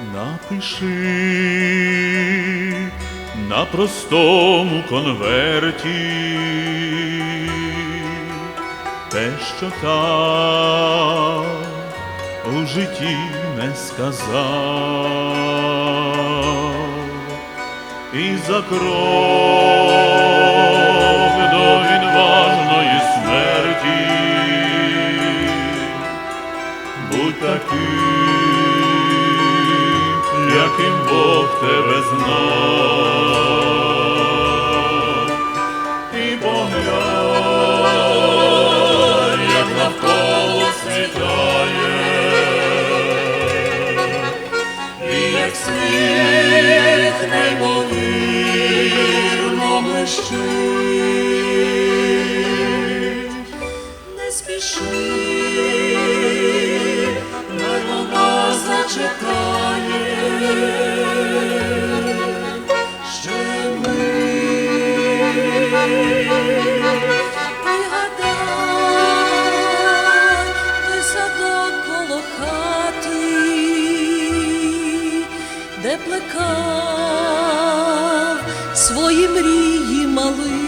Напиши на простому конверті те, що так у житті не сказав, і за крок до відважної смерті тебе знав, і поглянь, як навколо світає, і як сніг неймовірно блищить. Плекав свої мрії малий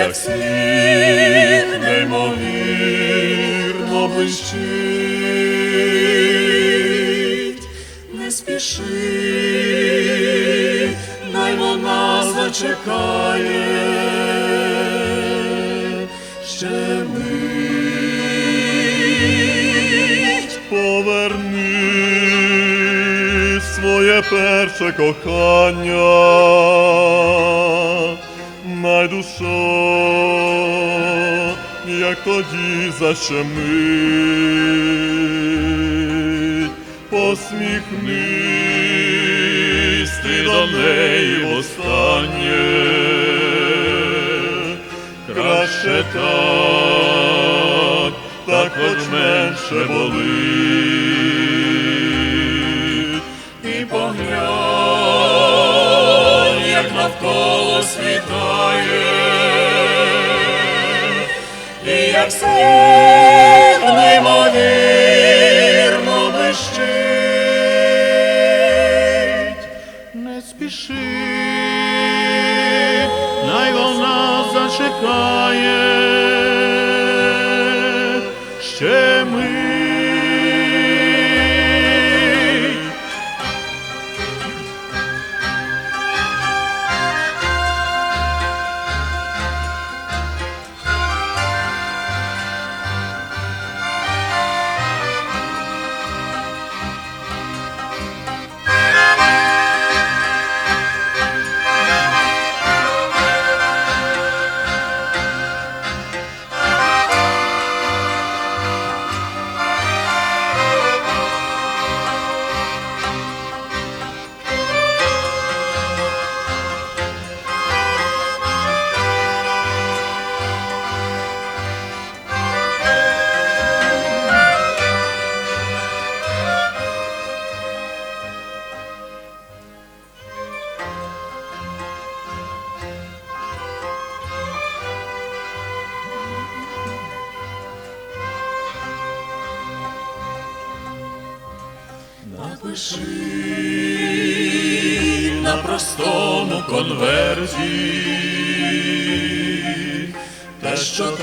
як сніг неймовірно блищить. Не спіши, най вона зачекає, ще мить. Поверни своє перше кохання, най душа, як тоді защемить, посміхнись ти до неї востаннє, краще так, так хоч менше болить. Навколо світає, і як сніг неймовірно блищить. Не спіши, най вона зачекає, Напиши на простому конверті те, що так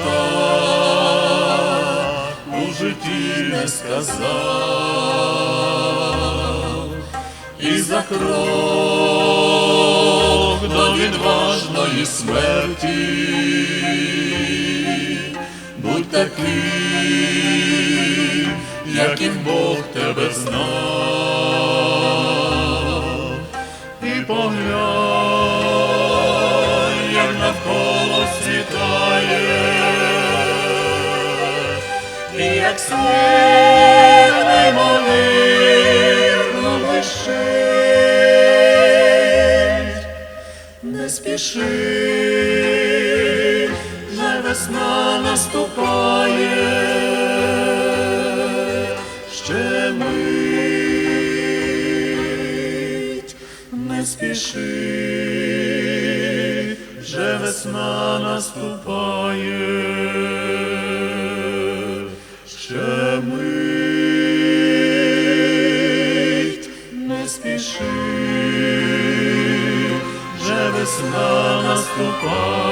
у житті не сказав, і за крок до відважної смерті будь таким, яким Бог тебе знав, і поглянь, як навколо світає, і як сніг неймовірно блищить. спіши, ще мить, не спіши, вже весна наступає, ще мить, не спіши, вже весна наступає.